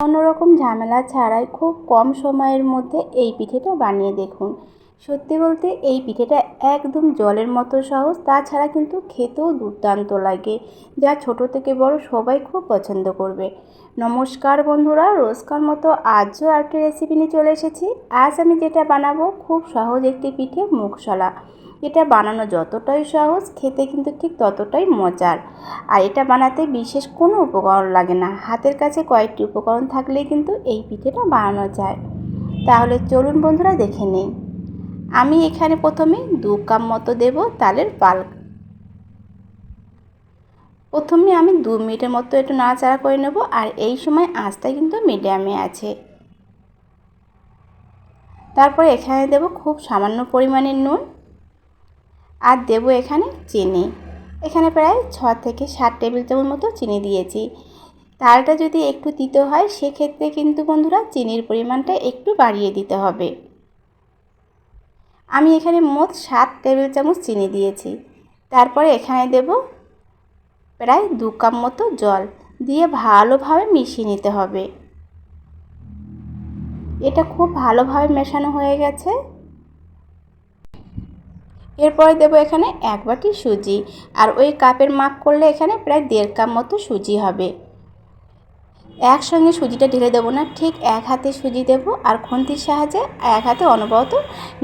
কোনোরকম ঝামেলা ছাড়াই খুব কম সময়ের মধ্যে এই পিঠেটা বানিয়ে দেখুন। সত্যি বলতে এই পিঠেটা একদম জলের মতো সহজ, তাছাড়া কিন্তু খেতেও দুর্দান্ত লাগে, যা ছোট থেকে বড় সবাই খুব পছন্দ করবে। নমস্কার বন্ধুরা, রোজকার মতো আজও আরেকটি রেসিপি নিয়ে চলে এসেছি। আজ আমি যেটা বানাবো খুব সহজ একটি পিঠে মুখশলা এটা বানানো যতটাই সহজ, খেতে কিন্তু ঠিক ততটাই মজার। আর এটা বানাতে বিশেষ কোনো উপকরণ লাগে না। হাতের কাছে কয়েকটি উপকরণ থাকলেই কিন্তু এই পিঠেটা বানানো যায়। তাহলে চলুন বন্ধুরা দেখে নিই। আমি এখানে প্রথমে দু কাপ মতো দেব তালের পাল প্রথমে আমি দু মিনিটের মতো একটু নাড়াচাড়া করে নেব আর এই সময় আঁচটা কিন্তু মিডিয়ামে আছে। তারপরে এখানে দেব খুব সামান্য পরিমাণের নুন। আর দেব এখানে চিনি। এখানে প্রায় ছ থেকে সাত টেবিল চামচ মতো চিনি দিয়েছি। তালটা যদি একটু তিতো হয়, সেক্ষেত্রে কিন্তু বন্ধুরা চিনির পরিমাণটা একটু বাড়িয়ে দিতে হবে। আমি এখানে মোট সাত টেবিল চামচ চিনি দিয়েছি। তারপরে এখানে দেব প্রায় দু কাপ মতো জল দিয়ে ভালোভাবে মিশিয়ে নিতে হবে। এটা খুব ভালোভাবে মেশানো হয়ে গেছে। এরপরে দেব এখানে এক বাটি সুজি আর ওই কাপের মাপ করলে এখানে প্রায় দেড় কাপ মতো সুজি হবে। একসঙ্গে সুজিটা ঢেলে দেবো না, ঠিক এক হাতে সুজি দেব আর খুন্তির সাহায্যে এক হাতে অনবরত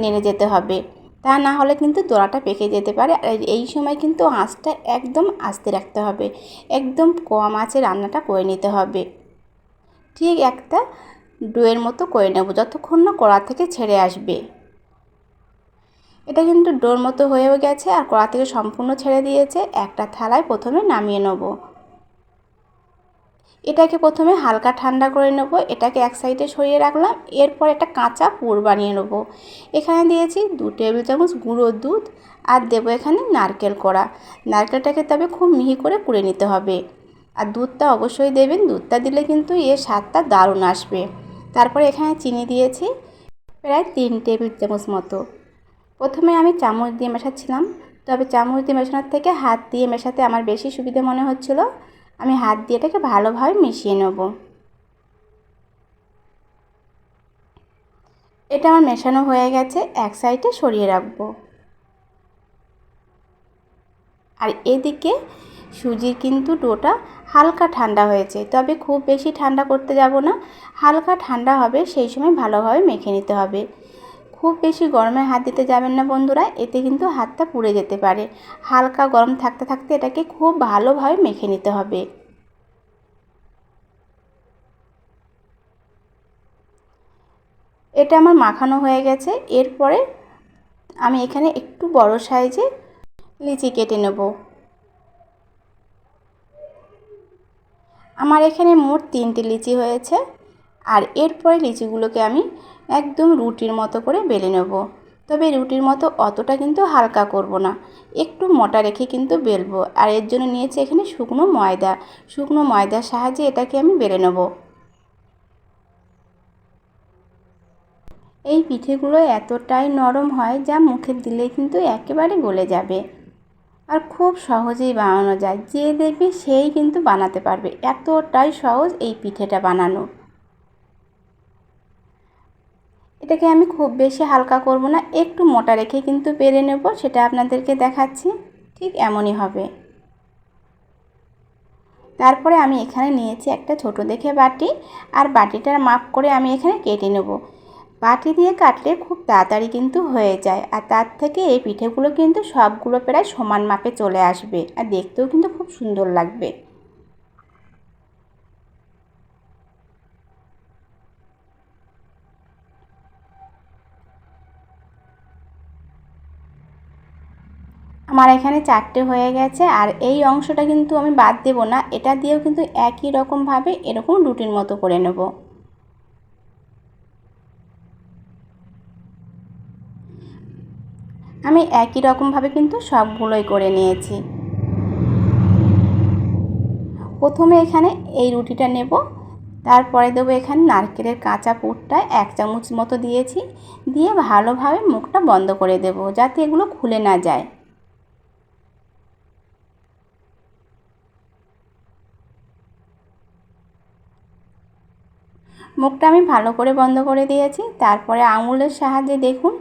নেড়ে যেতে হবে। তা না হলে কিন্তু দোড়াটা পেকে যেতে পারে আর এই সময় কিন্তু আঁচটা একদম আস্তে রাখতে হবে, একদম কম আঁচে রান্নাটা করে নিতে হবে। ঠিক একটা ডোয়ের মতো করে নেব, যতক্ষণ না কড়া থেকে ছেড়ে আসবে। এটা কিন্তু ডোর মতো হয়েও গেছে আর কড়া থেকে সম্পূর্ণ ছেড়ে দিয়েছে। একটা থালায় প্রথমে নামিয়ে নেব। এটাকে প্রথমে হালকা ঠান্ডা করে নেব। এটাকে এক সাইডে সরিয়ে রাখলাম। এরপর একটা কাঁচা পুর বানিয়ে নেব। এখানে দিয়েছি দু টেবিল চামচ গুঁড়ো দুধ আর দেবো এখানে নারকেল কড়া। নারকেলটাকে তবে খুব মিহি করে কুড়ে নিতে হবে। আর দুধটা অবশ্যই দেবেন। দুধটা দিলে কিন্তু এর স্বাদটা দারুণ আসবে। তারপরে এখানে চিনি দিয়েছি, প্রায় তিন টেবিল চামচ মতো। প্রথমে আমি চামচ দিয়ে মেশাচ্ছিলাম, তবে চামচ দিয়ে মেশানোর থেকে হাত দিয়ে মেশাতে আমার বেশি সুবিধে মনে হচ্ছিল। আমি হাত দিয়ে এটাকে ভালোভাবে মিশিয়ে নেব। এটা আমার মেশানো হয়ে গেছে, এক সাইডে সরিয়ে রাখব। আর এদিকে সুজির কিন্তু ডোটা হালকা ঠান্ডা হয়েছে, তবে খুব বেশি ঠান্ডা করতে যাব না। হালকা ঠান্ডা হবে, সেই সময় ভালোভাবে মেখে নিতে হবে। খুব বেশি গরমে হাত দিতে যাবেন না বন্ধুরা, এতে কিন্তু হাতটা পুড়ে যেতে পারে। হালকা গরম থাকতে থাকতে এটাকে খুব ভালোভাবে মেখে নিতে হবে। এটা আমার মাখানো হয়ে গেছে। এরপরে আমি এখানে একটু বড় সাইজে লিচি কেটে নেব। আমার এখানে মোট তিনটে লিচি হয়েছে। আর এরপরে লিচিগুলোকে আমি একদম রুটির মতো করে বেলে নেব। তবে রুটির মতো অতটা কিন্তু হালকা করব না। একটু মোটা রেখে কিন্তু বেলবো। আর এর জন্য নিয়েছি এখানে শুকনো ময়দা। শুকনো ময়দার সাহায্যে এটাকে আমি বেলে নেব। এই পিঠেগুলো এতটাই নরম হয় যা মুখে দিলে কিন্তু একেবারে গলে যাবে। আর খুব সহজেই বানানো যায়। যে দেখবে সেই কিন্তু বানাতে পারবে। এতটাই সহজ এই পিঠেটা বানানো। এটাকে আমি খুব বেশি হালকা করব না, একটু মোটা রেখে কিন্তু পেরে নেব, সেটা আপনাদেরকে দেখাচ্ছি, ঠিক এমনই হবে। তারপরে আমি এখানে নিয়েছি একটা ছোট দেখে বাটি, আর বাটিটার মাপ করে আমি এখানে কেটে নেব। বাটি দিয়ে কাটলে খুব তাড়াতাড়ি কিন্তু হয়ে যায়, আর তার থেকে এই পিঠেগুলো কিন্তু সবগুলো প্রায় সমান মাপে চলে আসবে, আর দেখতেও কিন্তু খুব সুন্দর লাগবে। আমার এখানে চারটে হয়ে গেছে আর এই অংশটা কিন্তু আমি বাদ দেব না। এটা দিয়েও কিন্তু একই রকমভাবে এরকম রুটির মতো করে নেব। আমি একই রকমভাবে কিন্তু সবগুলোই করে নিয়েছি। প্রথমে এখানে এই রুটিটা নেব। তারপরে দেবো এখানে নারকেলের কাঁচা পুরটা এক চামচ মতো দিয়েছি। দিয়ে ভালোভাবে মুখটা বন্ধ করে দেব যাতে এগুলো খুলে না যায়। মুখটা আমি ভালো করে বন্ধ করে দিয়েছি, তারপরে আঙুলের সাহায্যে দেখুন।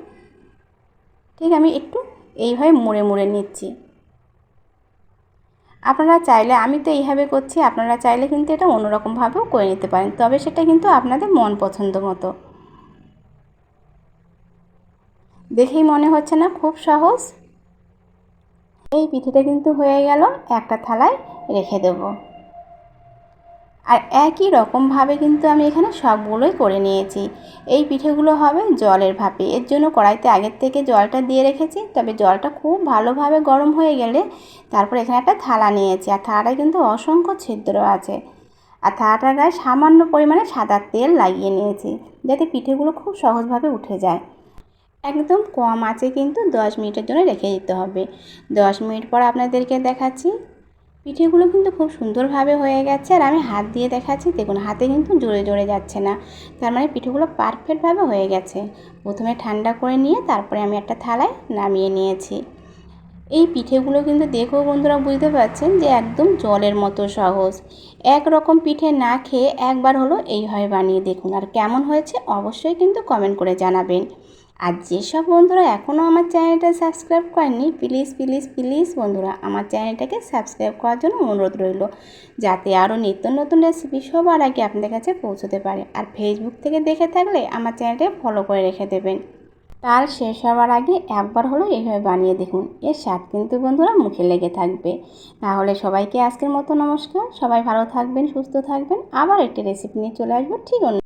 ঠিক আমি একটু এইভাবে মুড়ে মুড়ে নিচ্ছি। আপনারা চাইলে আমি তো এইভাবে করছি, আপনারা চাইলে কিন্তু এটা অন্যরকমভাবেও করে নিতে পারেন, তবে সেটা কিন্তু আপনাদের মন পছন্দ মতো। দেখেই মনে হচ্ছে না, খুব সহজ। এই পিঠেটা কিন্তু হয়ে গেল, একটা থালায় রেখে দেব। আর একই রকমভাবে কিন্তু আমি এখানে সবগুলোই করে নিয়েছি। এই পিঠেগুলো হবে জলের ভাপে। এর জন্য কড়াইতে আগের থেকে জলটা দিয়ে রেখেছি। তবে জলটা খুব ভালোভাবে গরম হয়ে গেলে তারপর এখানে একটা থালা নিয়েছি। আর থালাটায় কিন্তু অসংখ্য ছিদ্র আছে। আর থালাটার গায়ে সামান্য পরিমাণে সাদা তেল লাগিয়ে নিয়েছি যাতে পিঠেগুলো খুব সহজভাবে উঠে যায়। একদম কম আছে কিন্তু দশ মিনিটের জন্য রেখে দিতে হবে। দশ মিনিট পর আপনাদেরকে দেখাচ্ছি। পিঠেগুলো কিন্তু খুব সুন্দরভাবে হয়ে গেছে আর আমি হাত দিয়ে দেখাচ্ছি, দেখুন হাতে কিন্তু জোরে জোরে যাচ্ছে না। তার মানে পিঠেগুলো পারফেক্টভাবে হয়ে গেছে। প্রথমে ঠান্ডা করে নিয়ে তারপরে আমি একটা থালায় নামিয়ে নিয়েছি। এই পিঠেগুলো কিন্তু দেখেও বন্ধুরা, বুঝতে পারছেন যে একদম জলের মতো সহজ। এক রকম পিঠে না খেয়ে একবার হলো এইভাবে বানিয়ে দেখুন। আর কেমন হয়েছে অবশ্যই কিন্তু কমেন্ট করে জানাবেন। আর যেসব বন্ধুরা এখনও আমার চ্যানেলটা সাবস্ক্রাইব করেননি, প্লিজ প্লিজ প্লিজ বন্ধুরা আমার চ্যানেলটাকে সাবস্ক্রাইব করার জন্য অনুরোধ রইল, যাতে আরও নিত্য নতুন রেসিপি সবার আগে আপনাদের কাছে পৌঁছতে পারে। আর ফেসবুক থেকে দেখে থাকলে আমার চ্যানেলটাকে ফলো করে রেখে দেবেন। তার শেষ হওয়ার আগে একবার হলো এইভাবে বানিয়ে দেখুন, এর স্বাদ কিন্তু বন্ধুরা মুখে লেগে থাকবে। তাহলে সবাইকে আজকের মতো নমস্কার, সবাই ভালো থাকবেন, সুস্থ থাকবেন, আবার একটি রেসিপি নিয়ে চলে আসব ঠিক অন্য